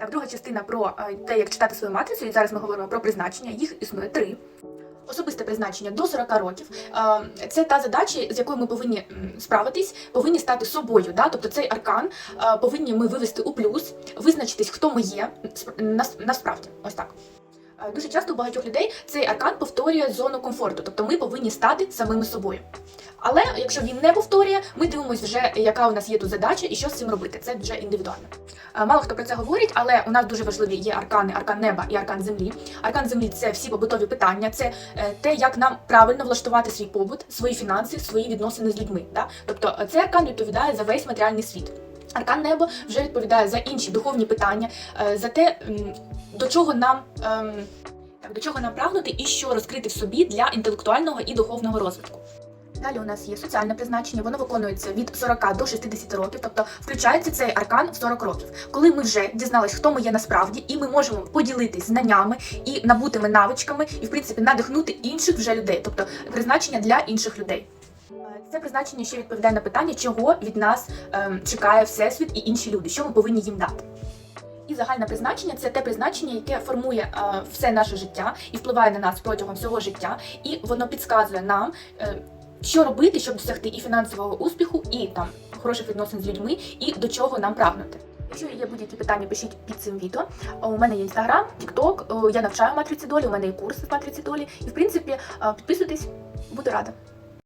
Так, друга частина про е, те, як читати свою матрицю, і зараз ми говоримо про призначення. Їх існує три. Особисте призначення до 40 років Е, це та задача, з якою ми повинні справитись, повинні стати собою. Да? Тобто цей аркан е, повинні ми вивести у плюс, визначитись, хто ми є сп- насправді. Ось так. Е, Дуже часто у багатьох людей цей аркан повторює зону комфорту, тобто ми повинні стати самими собою. Але якщо він не повторює, ми дивимося вже, яка у нас є тут задача і що з цим робити. Це вже індивідуально. Е, Мало хто про це говорить, але у нас дуже важливі є аркани, аркан неба і аркан землі. Аркан землі це всі побутові питання, це е, те, як нам правильно влаштувати свій побут, свої фінанси, свої відносини з людьми. Да? Тобто цей аркан відповідає за весь матеріальний світ. Аркан небо вже відповідає за інші духовні питання, е, за те, до чого нам. ем, до чого нам прагнути і що розкрити в собі для інтелектуального і духовного розвитку. Далі у нас є соціальне призначення, воно виконується від 40 до 60 років, тобто включається цей аркан в 40 років. Коли ми вже дізнались, хто ми є насправді, і ми можемо поділитись знаннями і набутими навичками, і в принципі надихнути інших вже людей, тобто призначення для інших людей. Е, Це призначення ще відповідає на питання, чого від нас ем, чекає всесвіт і інші люди, що ми повинні їм дати. І загальне призначення це те призначення, яке формує е, все наше життя і впливає на нас протягом всього життя, і воно підказує нам, е, що робити, щоб досягти і фінансового успіху, і там хороших відносин з людьми, і до чого нам прагнути. Якщо є будь-які питання, пишіть під цим відео. У мене є інстаграм, тікток, я навчаю матриці долі, у мене є курс з матриці долі. І в принципі, е, підписуйтесь, буду рада.